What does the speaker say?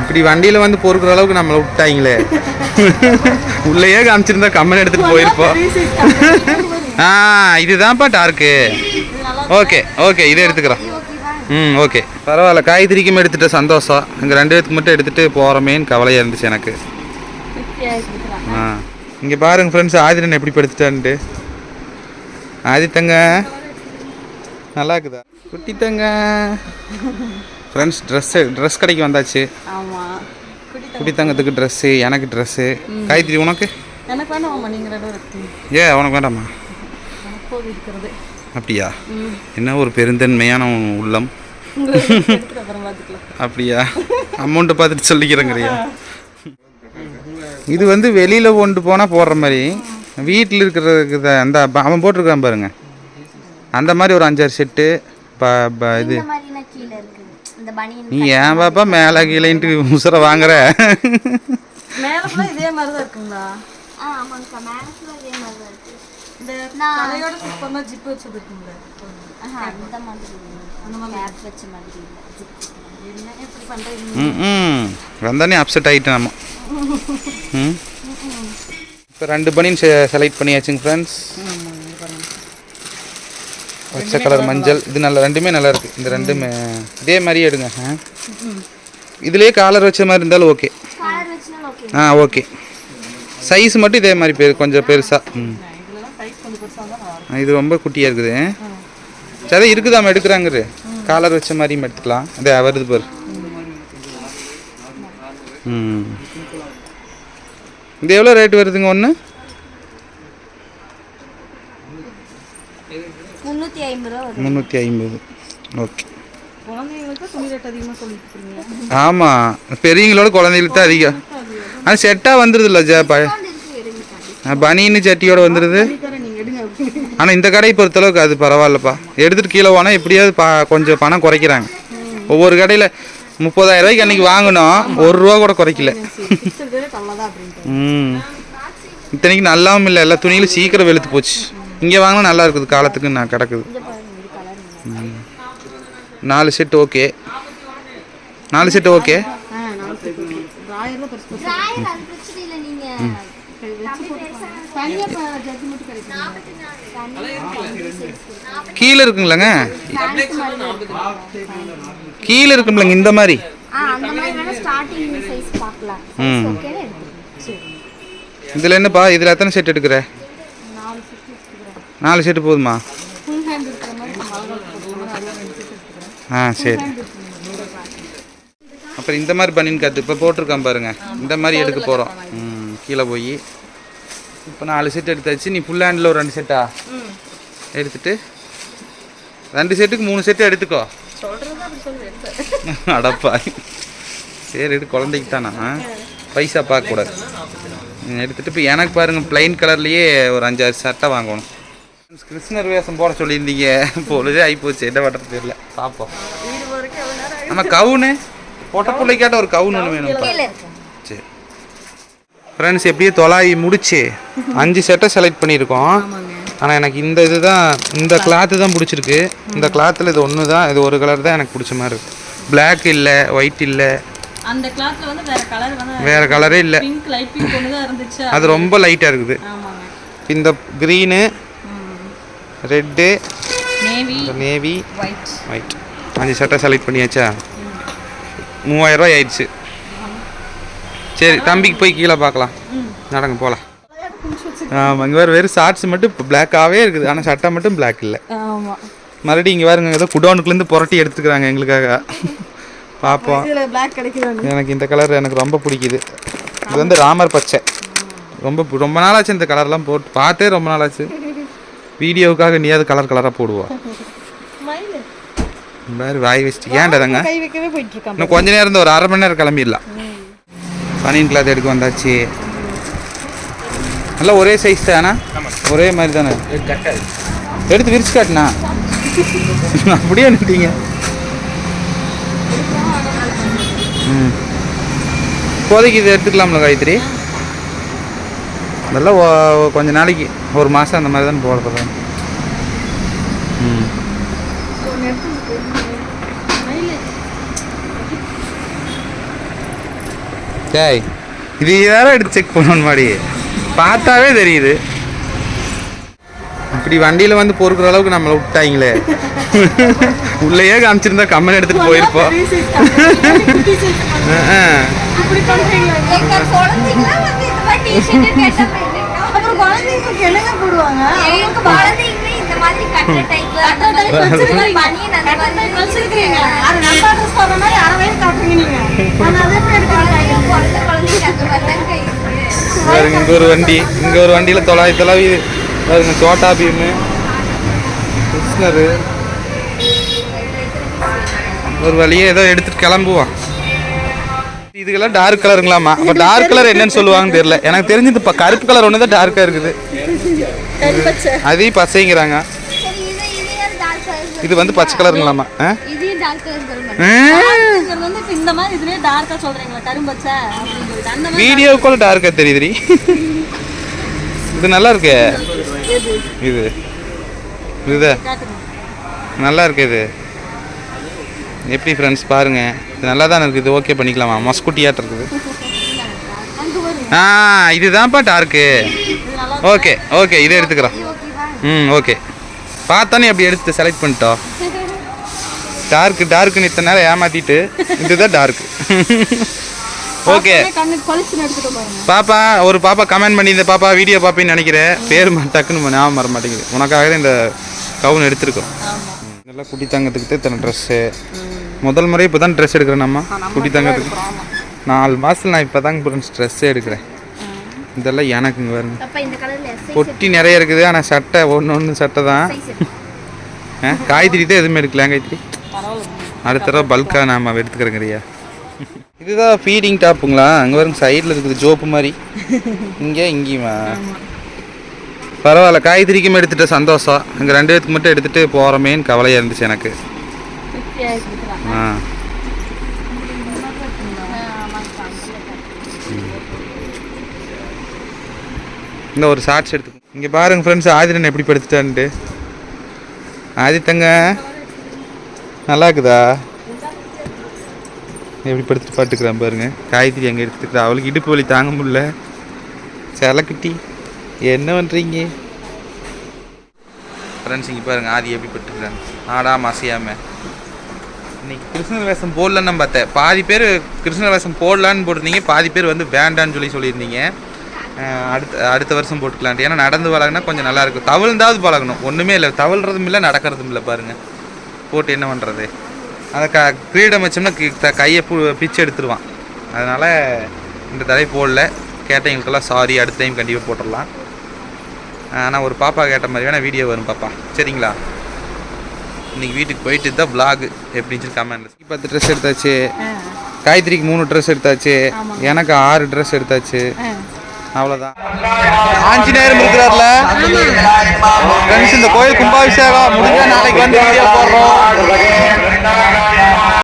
இப்படி வண்டியில் வந்து பொறுக்கிற அளவுக்கு நம்மளை விட்டாங்களே உள்ளேயே காமிச்சிருந்தா கம்மன் எடுத்துகிட்டு போயிருப்போம். ஆ இதுதான்ப்பா டார்க்கு. ஓகே ஓகே இதை எடுத்துக்கிறோம். ம் ஓகே. பரவாயில்ல காய்கறிக்கும் எடுத்துகிட்ட சந்தோஷம். இங்கே ரெண்டு பேத்துக்கு மட்டும் எடுத்துகிட்டு போகிறோமேன்னு கவலையாக இருந்துச்சு எனக்கு. ஆ இங்கே பாருங்க ஃப்ரெண்ட்ஸ் ஆதிரன் எப்படி படுத்துட்டான்ட்டு. ஆதித்தங்க நல்லா இருக்குதா? குட்டி தங்க ஃப்ரெண்ட்ஸ் ட்ரெஸ்ஸு ட்ரெஸ் கடைக்கு வந்தாச்சு. ஆமா. குடி குட்டி தங்கத்துக்கு ட்ரெஸ்ஸு எனக்கு ட்ரெஸ்ஸு காய்கறி உனக்கு? எனக்கு வேணாமா நீங்க ரெண்டு பேரும் இருக்கு ஏ உனக்கு வேண்டாமா? அப்படியா? என்ன ஒரு பெருந்தன்மையான உள்ளம்? அப்படியா? அமௌண்ட்டை பார்த்துட்டு சொல்லிக்கிறேங்கறியா? இது வந்து வெளியில் கொண்டு போனால் போடுற மாதிரி வீட்டில் இருக்கிறதுக்கு அந்த அவன் போட்டிருக்கான் பாருங்க. அந்த மாதிரி ஒரு அஞ்சாறு செட்டு ப ப- இது. இந்த பனியன் நீ ஏன் பாப்பா மேலே கீழேன்ட்டு உசுர வாங்குற? மேல ஃபுல்லா இதே மாதிரி தான் இருக்குங்களா ஆ ஆமாங்கக்கா மேக்ஸில் இதே மாதிரி தான் இருக்குது இந்த தலையோட சூப்பர்னா ஜிப் வச்சது இருக்குங்களா ஆஹா அந்த மாதிரி அந்த மாதிரி கேப் வச்ச மாதிரி இல்லை. என்ன இப்படி பண்றீங்க ம் ம். வந்தானே அப்செட் ஆகிட்டேன் நம்ம. ம்? இப்போ ரெண்டு பனியன் செலக்ட் பண்ணியாச்சுங்க ஃப்ரெண்ட்ஸ் பச்சை கலர் மஞ்சள் இது நல்லா ரெண்டுமே நல்லா இருக்கு. இந்த ரெண்டுமே. இதே மாதிரியே எடுங்க. இதுலேயே காலர் வச்ச மாதிரி இருந்தாலும் ஓகே ஆ ஓகே சைஸ் மட்டும் இதே மாதிரி பெரு கொஞ்சம் பெருசாக ம். இது ரொம்ப குட்டியாக இருக்குது. சரி இருக்குதாம எடுக்கிறாங்கரு. காலர் வச்ச மாதிரியும் எடுத்துக்கலாம். அதே வருது பாரு. ம். இது எவ்வளோ ரேட் வருதுங்க ஒன்று முந்நூற்றி ஐம்பது ரூபா வரும் முந்நூற்றி ஐம்பது. ஓகே. குழந்தைங்களுக்கு துணி ரேட் அதிகமாக சொல்லிட்டு இருக்கீங்க ஆமாம் பெரியவங்களோட குழந்தைகளுக்கு தான் அதிகம். அது செட்டாக வந்துடுதுல்ல ஜா ப பனின்னு சட்டியோட வந்துடுது நீங்க எடுங்க ஆனால் இந்த கடையை பொறுத்தளவுக்கு அது பரவாயில்லப்பா. எடுத்துகிட்டு கீழே போனால் எப்படியாவது பா கொஞ்சம் பணம் குறைக்கிறாங்க. ஒவ்வொரு கடையில் முப்பதாயிரம் ரூபாய்க்கு அன்றைக்கி வாங்கினோம். ஒரு ரூபா கூட குறைக்கல. ம். இத்தனைக்கு நல்லாவும் இல்லை. எல்லா துணியிலும் சீக்கிரம் வெளுத்து போச்சு. இங்கே வாங்கினா நல்லா இருக்குது காலத்துக்கு நான் கிடக்குது. நாலு செட்டு ஓகே நாலு செட்டு ஓகே கீழே இருக்குங்களாங்க? கீழே இருக்குங்களங்க இந்த மாதிரி. இதில் என்னப்பா இதில் எத்தனை செட் எடுக்கிற? நாலு செட்டு போதுமா? ஆ சரி. அப்புறம் இந்த மாதிரி பண்ணின்னு கற்று இப்போ போட்டிருக்கான் பாருங்க. இந்த மாதிரி எடுக்க போகிறோம் ம் கீழே போய். இப்போ நாலு செட் எடுத்தாச்சு. நீ ஃபுல் ஹேண்டில் ஒரு ரெண்டு செட்டா எடுத்துட்டு. ரெண்டு செட்டுக்கு மூணு செட்டு எடுத்துக்கோ. அடப்பா சரி எடு. குழந்தைக்கு தானா? பைசா பார்க்கக்கூடாது எடுத்துகிட்டு இப்போ எனக்கு பாருங்கள் ப்ளைன் கலர்லேயே ஒரு அஞ்சாறு சட்டை வாங்கணும். கிருஷ்ணர் வேஷம் போட சொல்லியிருந்தீங்க. பொழுதே ஆகிப்போச்சு என்ன பண்ணுறது தெரியல. பார்ப்போம் நம்ம கவுனு. பொட்ட பிள்ளைக்காட்ட ஒரு கவுன் ஒன்று வேணும். சரி. ஃப்ரெண்ட்ஸ் எப்படியே தொலாவி முடிச்சு. அஞ்சு செட்டை செலக்ட் பண்ணியிருக்கோம். ஆனால் எனக்கு இந்த இது தான் இந்த கிளாத்து தான் பிடிச்சிருக்கு. இந்த கிளாத்தில் இது ஒன்று தான் இது ஒரு கலர் தான் எனக்கு பிடிச்ச மாதிரி இருக்கு. Black இல்லை ஒயிட் இல்லை. அந்த கிளாத்ல வந்து வேற கலர் வந்து வேறு கலரே இல்லை. பிங்க் லைட் பிங்க் ஒன்று தான் இருந்துச்சு. அது ரொம்ப லைட்டாக இருக்குது. இந்த green red navy navy white அஞ்சு சட்டை செலக்ட் பண்ணியாச்சா? மூவாயிரம் ரூபாய் ஆயிடுச்சு. சரி தம்பிக்கு போய் கீழே பார்க்கலாம். நடங்க போகலாம் ஆமாம் இங்கே வேறு வெறும் ஷார்ட்ஸ் மட்டும் பிளாக்காகவே இருக்குது. ஆனால் சட்டை மட்டும் Black இல்லை. மறுபடியும் இங்கே பாருங்க ஏதோ குடோனுக்குலேருந்து புரட்டி எடுத்துக்கிறாங்க எங்களுக்காக. பார்ப்போம் பிளாக் எனக்கு இந்த கலர் எனக்கு ரொம்ப பிடிக்குது. இது வந்து ராமர் பச்சை. ரொம்ப ரொம்ப நாளாச்சு இந்த கலர்லாம் போட்டு பார்த்தே ரொம்ப நாளாச்சு. வீடியோவுக்காக நீயாவது கலர் கலராக போடுவா. வாய் வச்சுட்டு ஏன்டாதங்க இன்னும் கொஞ்ச நேரம் ஒரு அரை மணி நேரம் கிளம்பிடலாம். பனியன் கிளாத் எடுக்க வந்தாச்சு. எல்லாம் ஒரே சைஸ் தானா? ஒரே மாதிரி தானே? எடுத்து விரிச்சு காட்டுனா? அப்படியே நிட்டீங்க ம். இப்போதைக்கு இது எடுத்துக்கலாம்ல காயத்ரி? அதெல்லாம் கொஞ்ச நாளைக்கு ஒரு மாதம் அந்த மாதிரி தான் போட போகிறேன் ம் டேய் இது வேற எடுத்து செக் பண்ணணும் மாடி. பார்த்தாவே தெரியுது. இப்படி வண்டியில் வந்து பொறுக்கிற அளவுக்கு நம்மளை விட்டாங்களே. உள்ளேயே காமிச்சிருந்தா கம்மன் எடுத்துட்டு போயிருப்போம். அப்புறம் குழந்தைங்களுக்கு என்னங்க போடுவாங்க எங்க குழந்தைங்களே இந்த மாதிரி கட்ட டைப்ல கட்ட type வச்சிருக்கீங்க. பனியன் அந்த கட்ட மாதிரி type வச்சிருக்கீங்க. அது நம்ம dress போடுற மாதிரி அரை வயசு காட்டுறீங்க நீங்க. ஆனா அதை எப்படி எடுக்கிறீங்க? குழந்தை குழந்தைங்க அந்த மாதிரி தான் கை இருக்கு. பாருங்க இங்க ஒரு வண்டி இங்க ஒரு வண்டியில தொலாவி தொலாவி பாருங்க சோட்டா பீமு கிருஷ்ணரு ஒரு வழியே ஏதோ எடுத்துட்டு கிளம்புவான் இதுக்கெல்லாம் டார்க் கலருங்களாமா அப்ப டார்க் கலர் என்னன்னு சொல்லுவாங்கன்னு தெரியல. எனக்கு தெரிஞ்சது இப்ப கருப்பு கலர் ஒன்று தான் டார்க்கா இருக்குது. அதையும் பச்சைங்கிறாங்க. சரி இது இது இது வந்து பச்சை கலருங்களாமா வீடியோக்குள்ள டார்க்கா தெரியுதுடி. இது நல்லா இருக்கே. இது. இதுதான் காட்டுங்க. நல்லா இருக்கு இது. எப்படி ஃப்ரெண்ட்ஸ் பாருங்க. இது நல்லா தான் இருக்குது. இது ஓகே பண்ணிக்கலாமா? மஸ்குட்டியாட்டு இருக்குது. ஆ இதுதான்ப்பா டார்க்கு. நல்லா ஓகே ஓகே இதை எடுத்துக்கிறோம். ம் ஓகே பார்த்தானே அப்படி எடுத்து செலக்ட் பண்ணிட்டோம். டார்க்கு டார்க்குன்னு இத்தனை நேரம் ஏமாத்திட்டு இதுதான் டார்க்கு. ஓகே பாப்பா ஒரு பாப்பா கமெண்ட் பண்ணி இந்த பாப்பா வீடியோ பார்ப்பேன்னு நினைக்கிறேன். பேர் டக்குன்னு ஞாபகம் வர மாட்டேங்குது. உனக்காக இந்த கவுன் எடுத்திருக்கோம். இதெல்லாம் குட்டி தங்கத்துக்கு இத்தனை ட்ரெஸ்ஸு முதல் முறை இப்போ தான் ட்ரெஸ் எடுக்கிறேன் நம்ம குட்டி தங்கத்துக்கு. ஆமா. நாலு மாதத்தில் நான் இப்போ தாங்க ஃப்ரெண்ட்ஸ் ட்ரெஸ்ஸே எடுக்கிறேன் இதெல்லாம் எனக்குங்க எஸ் பொட்டி நிறைய இருக்குது ஆனால் சட்டை ஒன்று ஒன்று சட்டை தான். ஆ, காய்கறி தான் எதுவுமே எடுக்கல காய்கறி அடுத்த தடவை பல்காக நாம் எடுத்துக்கிறேங்கறியா இதுதான் ஃபீடிங் டாப்புங்களா அங்கே வரும் சைடில் இருக்குது ஜோப்பு மாதிரி. இங்கே இங்கேயுமா? பரவாயில்ல காய்கறிக்கும் எடுத்துட்ட சந்தோஷம். அங்கே ரெண்டு பேத்துக்கு மட்டும் எடுத்துகிட்டு போகிறோமேன்னு கவலையாக இருந்துச்சு எனக்கு. இந்த ஒரு ஷார்ட்ஸ் எடுத்து இங்கே பாருங்க ஃப்ரெண்ட்ஸ் ஆதிரன் எப்படி படுத்துட்டான்ட்டு. ஆதித்தங்க நல்லா இருக்குதா? எப்படி படுத்துட்டு பாட்டுக்கிறான் பாருங்க. காய்கறி அங்கே எடுத்துக்கிறா. அவளுக்கு இடுப்பு வலி தாங்க முடியல. செலக்குட்டி என்ன பண்ணுறீங்க ஃப்ரெண்ட்ஸ் இங்கே பாருங்க ஆதி எப்படி பட்டுக்கிறாங்க ஆடாமல் அசையாமல் இன்னைக்கு கிருஷ்ணர் வேஷம் போடலன்னு பார்த்தேன் பாதி பேர் கிருஷ்ணர் வேஷம் போடலான்னு போட்டிருந்தீங்க பாதி பேர் வந்து வேண்டான்னு சொல்லி சொல்லியிருந்தீங்க. அடுத்த அடுத்த வருஷம் போட்டுக்கலான்ட்டு. ஏன்னா நடந்து பழகினா கொஞ்சம் நல்லா இருக்கும். தவிழ்ந்தாவது பழகணும். ஒன்றுமே இல்லை. தவிழ்றதும் இல்லை நடக்கிறதும் இல்லை பாருங்க. போட்டு என்ன பண்ணுறது அதை க கிரீடம் வச்சோம்னா கையை பு பிச்சு எடுத்துருவான். அதனால் இந்த தடவை போடல. கேட்டவங்களுக்கெல்லாம் சாரி அடுத்த டைம் கண்டிப்பாக போட்டுடலாம். ஆனால் ஒரு பாப்பா கேட்ட மாதிரி வேணால் வீடியோ வரும் பாப்பா. சரிங்களா? இன்னைக்கு வீட்டுக்கு போயிட்டு தான் vlog எப்படின்னு சொல்லி கமெண்ட் பத்து ட்ரெஸ் எடுத்தாச்சு. காயத்ரிக்கு மூணு ட்ரெஸ் எடுத்தாச்சு. எனக்கு ஆறு ட்ரெஸ் எடுத்தாச்சு. அவ்வளோதான் ஆஞ்சநேயர் இருக்கிறார்ல? ஃப்ரெண்ட்ஸ் இந்த கோயில் கும்பாபிஷேகம் முடிஞ்சா நாளைக்கு வந்து வீடியோ போடுறோம்.